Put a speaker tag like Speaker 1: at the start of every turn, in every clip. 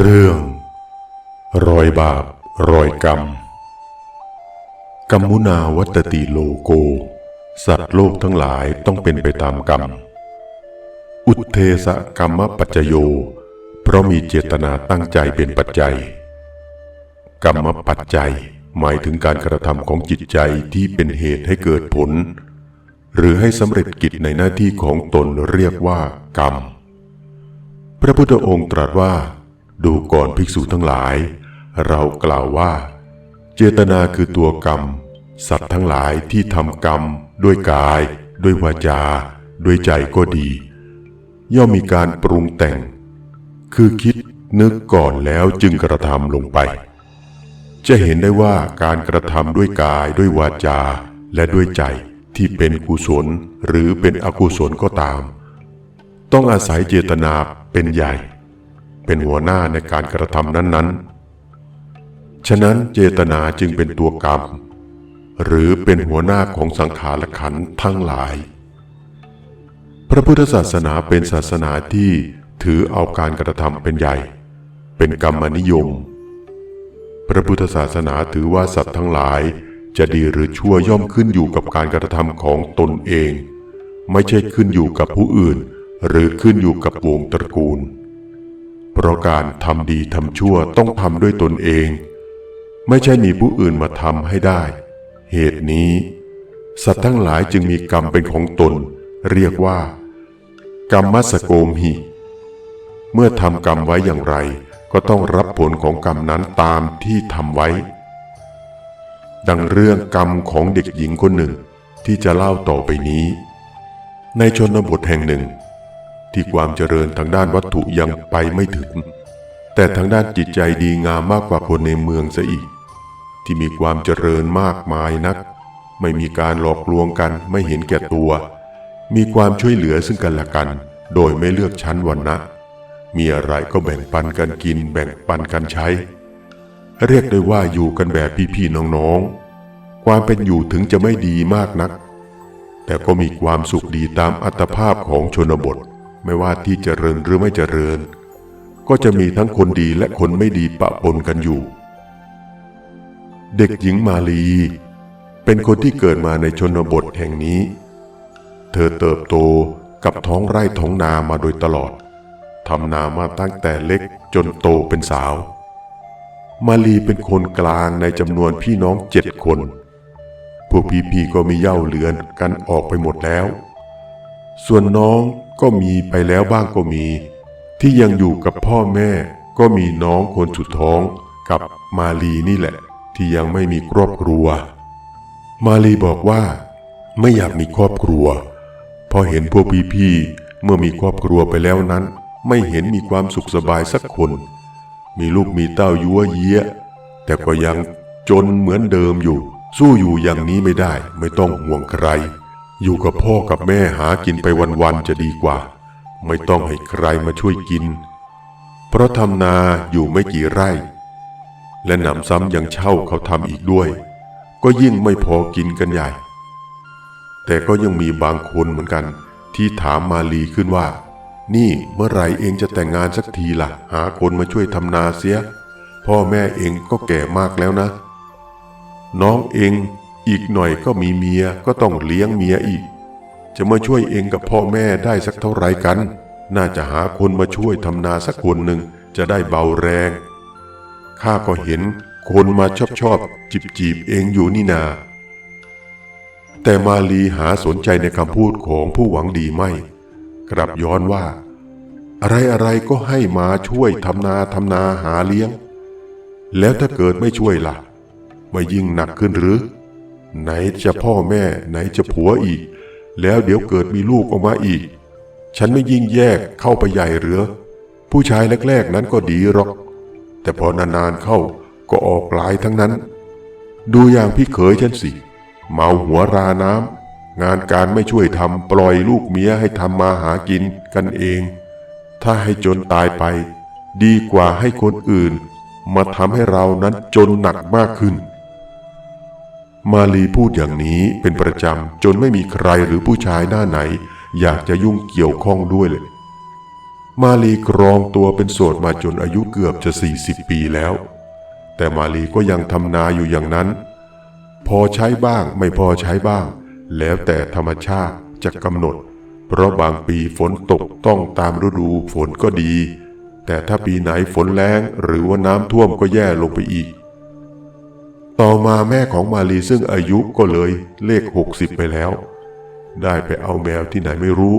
Speaker 1: เรื่อง รอยบาป รอยกรรมกัมมุนาวัตติโลโก สัตว์โลกทั้งหลายต้องเป็นไปตามกรรม อุทเทสะกรรมปัจจโย เพราะมีเจตนาตั้งใจเป็นปัจจัย กรรมปัจจัยหมายถึงการกระทำของจิตใจที่เป็นเหตุให้เกิดผล หรือให้สำเร็จกิจในหน้าที่ของตนเรียกว่ากรรม พระพุทธองค์ตรัสว่า ดูก่อนภิกษุทั้งหลาย เรากล่าวว่า เจตนาคือตัวกรรม สัตว์ทั้งหลายที่ทำกรรม ด้วยกาย ด้วยวาจา ด้วยใจก็ดี ย่อมมีการปรุงแต่ง คือคิดนึกก่อนแล้วจึงกระทำลงไป จะเห็นได้ว่าการกระทำด้วยกายด้วยวาจา และด้วยใจที่เป็นกุศลหรือเป็นอกุศลก็ตาม ต้องอาศัยเจตนาเป็นใหญ่ เป็นหัวหน้าในการกระทำนั้น ๆ ฉะนั้นเจตนาจึงเป็นตัวกรรม หรือเป็นหัวหน้าของสังขารขันทั้งหลาย พระพุทธศาสนาเป็นศาสนาที่ถือเอาการกระทำเป็นใหญ่ เป็นกรรมนิยม พระพุทธศาสนาถือว่าสัตว์ทั้งหลายจะดีหรือชั่วย่อมขึ้นอยู่กับการกระทำของตนเอง ไม่ใช่ขึ้นอยู่กับผู้อื่น หรือขึ้นอยู่กับวงตระกูล เพราะการทำดีทำชั่วต้องทำด้วยตนเอง ไม่ใช่มีผู้อื่นมาทำให้ได้ เหตุนี้ สัตว์ทั้งหลายจึงมีกรรมเป็นของตน เรียกว่า กรรมสโกมหิ เมื่อทำกรรมไว้อย่างไร ก็ต้องรับผลของกรรมนั้นตามที่ทำไว้ ดังเรื่องกรรมของเด็กหญิงคนหนึ่งที่จะเล่าต่อไปนี้ ในชนบทแห่งหนึ่ง ที่ความเจริญทางด้านวัตถุยังไปไม่ถึง แต่ทางด้านจิตใจดีงามมากกว่าคนในเมืองซะอีก ที่มีความเจริญมากมายนัก ไม่มีการหลอกลวงกันไม่เห็นแก่ตัว มีความช่วยเหลือซึ่งกันและกัน โดยไม่เลือกชั้นวรรณะ มีอะไรก็แบ่งปันกันกินแบ่งปันกันใช้ เรียกได้ว่าอยู่กันแบบพี่ๆน้องๆ ความเป็นอยู่ถึงจะไม่ดีมากนัก แต่ก็มีความสุขดีตามอัตภาพของชนบท ไม่ว่าที่เจริญหรือไม่เจริญ ก็จะมีทั้งคนดีและคนไม่ดีปะปนกันอยู่ เด็กหญิงมาลี เป็นคนที่เกิดมาในชนบทแห่งนี้ เธอเติบโตกับท้องไร่ท้องนามาโดยตลอดทำนามาตั้งแต่เล็กจนโตเป็นสาว มาลีเป็นคนกลางในจำนวนพี่น้องเจ็ดคน พวกพี่ๆก็มีเย่าเลือนกันออกไปหมดแล้ว ส่วนน้อง ก็มีไปแล้วบ้างก็มี ที่ยังอยู่กับพ่อแม่ก็มีน้องคนสุดท้องกับมาลีนี่แหละ ที่ยังไม่มีครอบครัว มาลีบอกว่าไม่อยากมีครอบครัวเพอเห็นพวกพี่ๆเมื่อมีครอบครัวไปแล้วนั้น ไม่เห็นมีความสุขสบายสักคน มีลูกมีเต้ายัวเยี้ยแต่ก็ยังจนเหมือนเดิมอยู่ สู้อยู่อย่างนี้ไม่ได้ ไม่ต้องห่วงใคร อยู่กับพ่อกับแม่หากินไปวันๆจะดีกว่า ไม่ต้องให้ใครมาช่วยกิน เพราะทำนาอยู่ไม่กี่ไร่ และหนำซ้ำยังเช่าเขาทำอีกด้วย ก็ยิ่งไม่พอกินกันใหญ่ แต่ก็ยังมีบางคนเหมือนกัน ที่ถามมาลีขึ้นว่า นี่เมื่อไหรเองจะแต่งงานสักทีล่ะ หาคนมาช่วยทำนาเสีย พ่อแม่เองก็แก่มากแล้วนะ น้องเอง อีกหน่อยก็มีเมียก็ต้องเลี้ยงเมียอีก จะมาช่วยเองกับพ่อแม่ได้สักเท่าไรกัน น่าจะหาคนมาช่วยทำนาสักคนหนึ่งจะได้เบาแรง ข้าก็เห็นคนมาชอบชอบจีบจีบเองอยู่นี่นา แต่มาลีหาสนใจในคำพูดของผู้หวังดีไม่ กลับย้อนว่า อะไรอะไรก็ให้มาช่วยทำนาทำนาหาเลี้ยง แล้วถ้าเกิดไม่ช่วยล่ะ ไม่ยิ่งหนักขึ้นหรือ ไหนจะพ่อแม่ไหนจะผัวอีก แล้วเดี๋ยวเกิดมีลูกออกมาอีก ฉันไม่ยิ่งแยกเข้าไปใหญ่หรือ ผู้ชายแรกๆนั้นก็ดีหรอก แต่พอนานๆเข้าก็ออกหลายทั้งนั้น ดูอย่างพี่เขยฉันสิ เมาหัวราน้ำงานการไม่ช่วยทำปล่อยลูกเมียให้ทำมาหากินกันเอง ถ้าให้จนตายไป ดีกว่าให้คนอื่น มาทำให้เรานั้นจนหนักมากขึ้น มาลีพูดอย่างนี้เป็นประจำจนไม่มีใครหรือผู้ชายหน้าไหน อยากจะยุ่งเกี่ยวข้องด้วยเลย มาลีครองตัวเป็นโสดมาจนอายุเกือบจะ 40 ปีแล้ว แต่มาลีก็ยังทำนาอยู่อย่างนั้น พอใช้บ้างไม่พอใช้บ้าง แล้วแต่ธรรมชาติจะกำหนด เพราะบางปีฝนตกต้องตามฤดูฝนก็ดี แต่ถ้าปีไหนฝนแรงหรือว่าน้ำท่วมก็แย่ลงไปอีก ต่อมาแม่ของมาลีซึ่งอายุก็เลยเลข 60 ไปแล้ว ได้ไปเอาแมวที่ไหนไม่รู้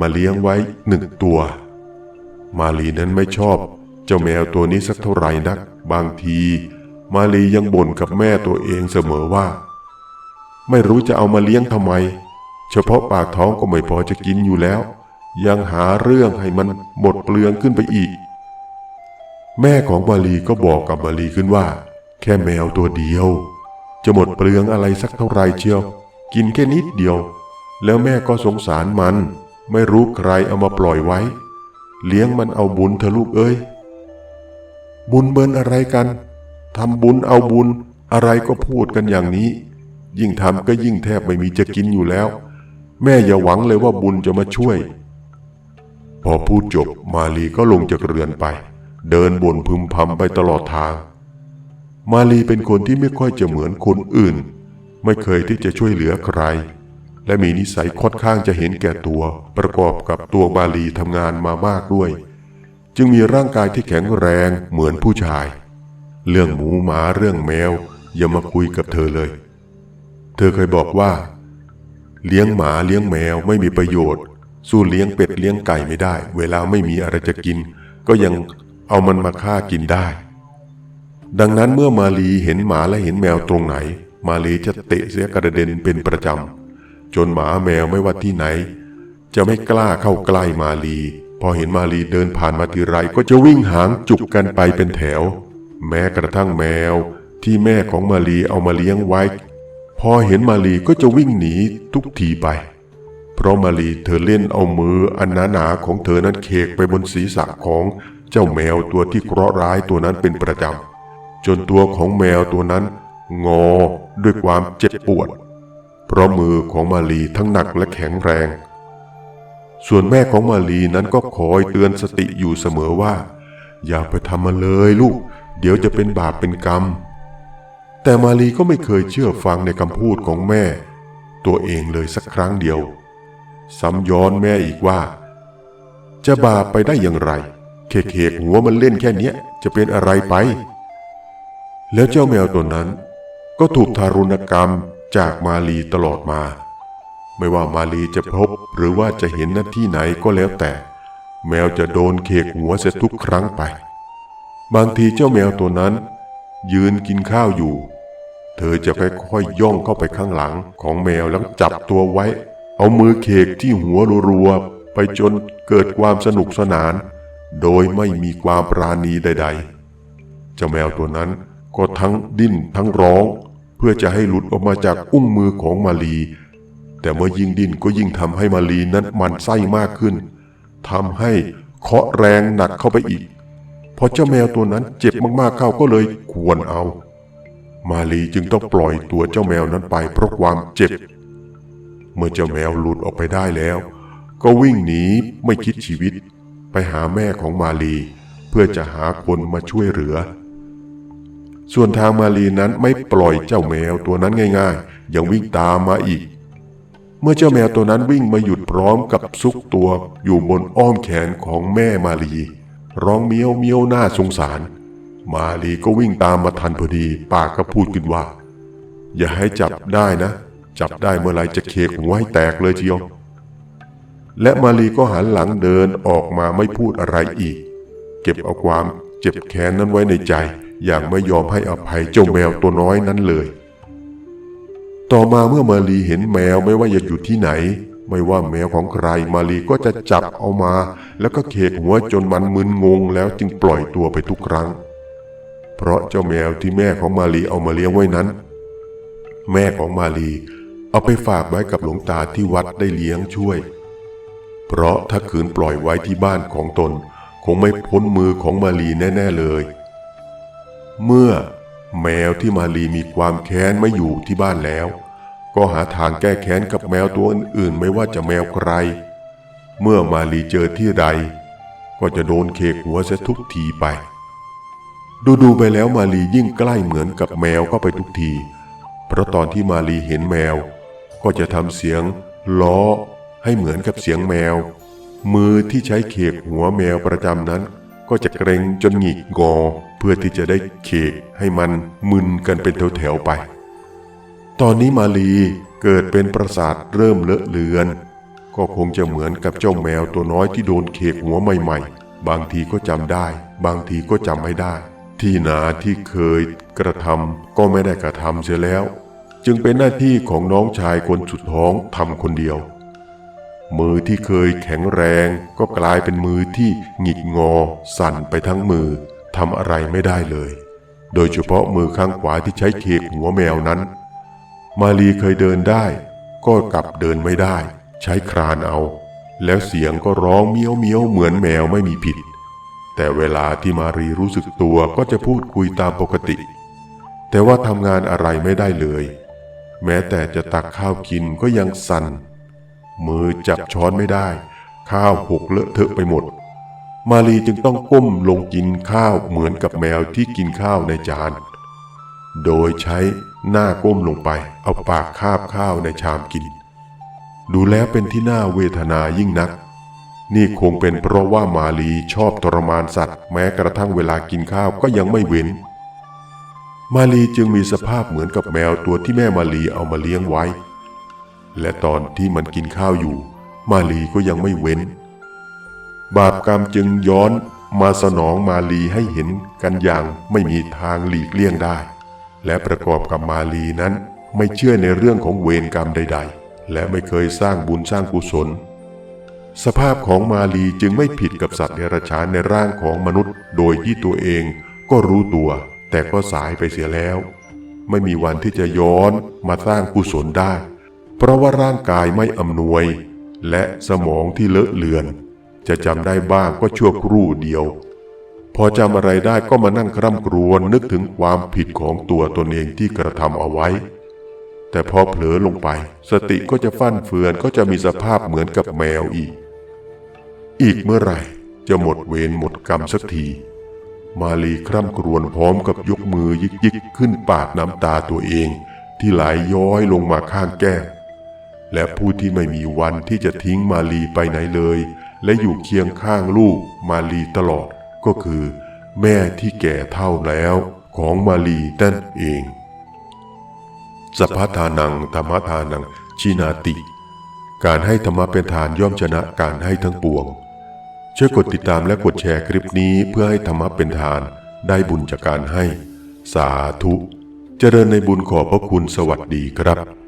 Speaker 1: มาเลี้ยงไว้หนึ่งตัว มาลีนั้นไม่ชอบ เจ้าแมวตัวนี้สักเท่าไหร่นัก บางที มาลียังบ่นกับแม่ตัวเองเสมอว่า ไม่รู้จะเอามาเลี้ยงทำไม เฉพาะปากท้องก็ไม่พอจะกินอยู่แล้ว ยังหาเรื่องให้มันหมดเปลืองขึ้นไปอีก แม่ของมาลีก็บอกกับมาลีขึ้นว่า แค่แมวตัวเดียว จะหมดเปลืองอะไรสักเท่าไรเชียว กินแค่นิดเดียว แล้วแม่ก็สงสารมัน ไม่รู้ใครเอามาปล่อยไว้ เลี้ยงมันเอาบุญเถอลูกเอ้ย บุญเบินอะไรกันทำบุญเอาบุญอะไรก็พูดกันอย่างนี้ ยิ่งทำก็ยิ่งแทบไม่มีจะกินอยู่แล้ว แม่อย่าหวังเลยว่าบุญจะมาช่วย พอพูดจบมาลีก็ลงจากเรือนไป เดินบนพึมพำไปตลอดทาง มาลีเป็นคนที่ไม่ค่อยจะเหมือนคนอื่น ไม่เคยที่จะช่วยเหลือใคร และมีนิสัยค่อนข้างจะเห็นแก่ตัว ประกอบกับตัวมาลีทำงานมามากด้วย จึงมีร่างกายที่แข็งแรงเหมือนผู้ชาย เรื่องหมูหมาเรื่องแมว อย่ามาคุยกับเธอเลย เธอเคยบอกว่า เลี้ยงหมาเลี้ยงแมวไม่มีประโยชน์ สู้เลี้ยงเป็ดเลี้ยงไก่ไม่ได้ เวลาไม่มีอะไรจะกิน ก็ยังเอามันมาฆ่ากินได้ ดังนั้นเมื่อมาลีเห็นหมาและเห็นแมวตรงไหน มาลีจะเตะเสียกระเด็นเป็นประจำ จนหมาแมวไม่ว่าที่ไหน จะไม่กล้าเข้าใกล้มาลี พอเห็นมาลีเดินผ่านมาทีไรก็จะวิ่งหางจุกกันไปเป็นแถว แม้กระทั่งแมวที่แม่ของมาลีเอามาเลี้ยงไว้ พอเห็นมาลีก็จะวิ่งหนีทุกทีไป เพราะมาลีเธอเล่นเอามืออันหนาหนาๆของเธอนั้นเคกไปบนศีรษะของเจ้าแมวตัวที่เคราะห์ร้ายตัวนั้นเป็นประจำ จนตัวของแมวตัวนั้น งอด้วยความเจ็บปวด เพราะมือของมาลีทั้งหนักและแข็งแรง ส่วนแม่ของมาลีนั้นก็คอยเตือนสติอยู่เสมอว่า อย่าไปทำมันเลยลูก เดี๋ยวจะเป็นบาปเป็นกรรม แต่มาลีก็ไม่เคยเชื่อฟังในคำพูดของแม่ ตัวเองเลยสักครั้งเดียว ซ้ำย้อนแม่อีกว่า จะบาปไปได้อย่างไร เคเคหัวมันเล่นแค่เนี้ยจะเป็นอะไรไป แล้วเจ้าแมวตัวนั้น ก็ถูกทารุณกรรมจากมาลีตลอดมา ไม่ว่ามาลีจะพบหรือว่าจะเห็นหน้าที่ไหนก็แล้วแต่ แมวจะโดนเคกหัวเสียทุกครั้งไป บางทีเจ้าแมวตัวนั้น ยืนกินข้าวอยู่ เธอจะค่อยๆย่องเข้าไปข้างหลังของแมวแล้วจับตัวไว้ เอามือเคกที่หัวรัวๆไปจนเกิดความสนุกสนาน โดยไม่มีความปราณีใด ๆ เจ้าแมวตัวนั้น ก็ทั้งดิ้นทั้งร้อง เพื่อจะให้หลุดออกมาจากอุ้งมือของมาลี แต่เมื่อยิ่งดิ้นก็ยิ่งทำให้มาลีนั้นมันไส้มากขึ้นทำให้เคาะแรงหนักเข้าไปอีกพอเจ้าแมวตัวนั้นเจ็บมากๆเข้าก็เลยควรเอา มาลีจึงต้องปล่อยตัวเจ้าแมวนั้นไปเพราะความเจ็บ เมื่อเจ้าแมวหลุดออกไปได้แล้ว ก็วิ่งหนีไม่คิดชีวิต ไปหาแม่ของมาลี เพื่อจะหาคนมาช่วยเหลือ ส่วนทางมาลีนั้นไม่ปล่อยเจ้าแมวตัวนั้นง่าย ๆ ยังวิ่งตามมาอีก เมื่อเจ้าแมวตัวนั้นวิ่งมาหยุดพร้อมกับซุกตัวอยู่บนอ้อมแขนของแม่มาลี ร้องเมียวเมียวหน้าสงสาร มาลีก็วิ่งตามมาทันพอดี ปากก็พูดขึ้นว่า อย่าให้จับได้นะ จับได้เมื่อไรจะเคกหัวให้แตกเลยเชียวและมาลีก็หันหลังเดินออกมาไม่พูดอะไรอีก เก็บเอาความเจ็บแค้นนั้นไว้ในใจ อย่างไม่ยอมให้อภัยเจ้าแมวตัวน้อยนั้นเลย ต่อมาเมื่อมาลีเห็นแมวไม่ว่าจะอยู่ที่ไหน ไม่ว่าแมวของใครมาลีก็จะจับเอามา แล้วก็เคกหัวจนมันมึนงงแล้วจึงปล่อยตัวไปทุกครั้ง เพราะเจ้าแมวที่แม่ของมาลีเอามาเลี้ยงไว้นั้น แม่ของมาลีเอาไปฝากไว้กับหลวงตาที่วัดได้เลี้ยงช่วย เพราะถ้าขืนปล่อยไว้ที่บ้านของตน คงไม่พ้นมือของมาลีแน่ ๆเลย เมื่อแมวที่มาลีมีความแค้นไม่อยู่ที่บ้านแล้ว ก็หาทางแก้แค้นกับแมวตัวอื่นๆ ไม่ว่าจะแมวใคร เมื่อมาลีเจอที่ใด ก็จะโดนเคกหัวเสียทุกทีไป ดูดูๆไปแล้วมาลียิ่งใกล้เหมือนกับแมวก็ไปทุกที เพราะตอนที่มาลีเห็นแมว ก็จะทำเสียงล้อให้เหมือนกับเสียงแมว มือที่ใช้เคกหัวแมวประจำนั้น ก็จะเกรงจนหงิกงอเพื่อที่จะได้เคกให้มันมึนกันเป็นแถวๆไป ตอนนี้มาลีเกิดเป็นประสาทเริ่มเลอะเลือน ก็คงจะเหมือนกับเจ้าแมวตัวน้อยที่โดนเคกหัวใหม่ๆ บางทีก็จำได้ บางทีก็จำไม่ได้ ที่นาที่เคยกระทำก็ไม่ได้กระทำเสียแล้ว จึงเป็นหน้าที่ของน้องชายคนสุดท้องทำคนเดียว มือที่เคยแข็งแรงก็กลายเป็นมือที่หงิกงอ สั่นไปทั้งมือทำอะไรไม่ได้เลย โดยเฉพาะมือข้างขวาที่ใช้เคกหัวแมวนั้น มาลีเคยเดินได้ ก็กลับเดินไม่ได้ ใช้ครานเอา แล้วเสียงก็ร้องเมี้ยวเมี้ยวเหมือนแมวไม่มีผิด แต่เวลาที่มารีรู้สึกตัวก็จะพูดคุยตามปกติ แต่ว่าทำงานอะไรไม่ได้เลย แม้แต่จะตักข้าวกินก็ยังสั่น มือจับช้อนไม่ได้ ข้าวหกเลอะเทอะไปหมด มาลีจึงต้องก้มลงกินข้าวเหมือนกับแมวที่กินข้าวในจาน โดยใช้หน้าก้มลงไป เอาปากคาบข้าวในชามกิน ดูแล้วเป็นที่น่าเวทนายิ่งนัก นี่คงเป็นเพราะว่ามาลีชอบทรมานสัตว์ แม้กระทั่งเวลากินข้าวก็ยังไม่เว้นมาลีจึงมีสภาพเหมือนกับแมวตัวที่แม่มาลีเอามาเลี้ยงไว้ และตอนที่มันกินข้าวอยู่ มาลีก็ยังไม่เว้น บาปกรรมจึงย้อนมาสนองมาลีให้เห็นกันอย่างไม่มีทางหลีกเลี่ยงได้ และประกอบกับมาลีนั้นไม่เชื่อในเรื่องของเวรกรรมใด ๆ และไม่เคยสร้างบุญสร้างกุศล สภาพของมาลีจึงไม่ผิดกับสัตว์เดรัจฉานในร่างของมนุษย์ โดยที่ตัวเองก็รู้ตัว แต่ก็สายไปเสียแล้ว ไม่มีวันที่จะย้อนมาสร้างกุศลได้ เพราะว่าร่างกายไม่อำนวย และสมองที่เลอะเลือน จะจำได้บ้างก็ชั่วครู่เดียว พอจำอะไรได้ก็มานั่งคร่ำครวญนึกถึงความผิดของตัวตนเองที่กระทำเอาไว้ แต่พอเผลอลงไป สติก็จะฟั่นเฟือนก็จะมีสภาพเหมือนกับแมวอีก อีกเมื่อไหร่จะหมดเวรหมดกรรมสักทีมาลีคร่ำครวญพร้อมกับยกมือยิกยิกขึ้นปาดน้ำตาตัวเอง ที่ไหลย้อยลงมาข้างแก้ม และผู้ที่ไม่มีวันที่จะทิ้งมาลีไปไหนเลย และอยู่เคียงข้างลูกมาลีตลอดก็คือ แม่ที่แก่เท่าแล้วของมาลีนั่นเองสัพพทานังธรรมทานังชินาติ การให้ธรรมะเป็นทานย่อมชนะการให้ทั้งปวง ช่วยกดติดตามและกดแชร์คลิปนี้เพื่อให้ธรรมะเป็นทานได้บุญจากการให้ สาธุ เจริญในบุญขอบพระคุณสวัสดีครับ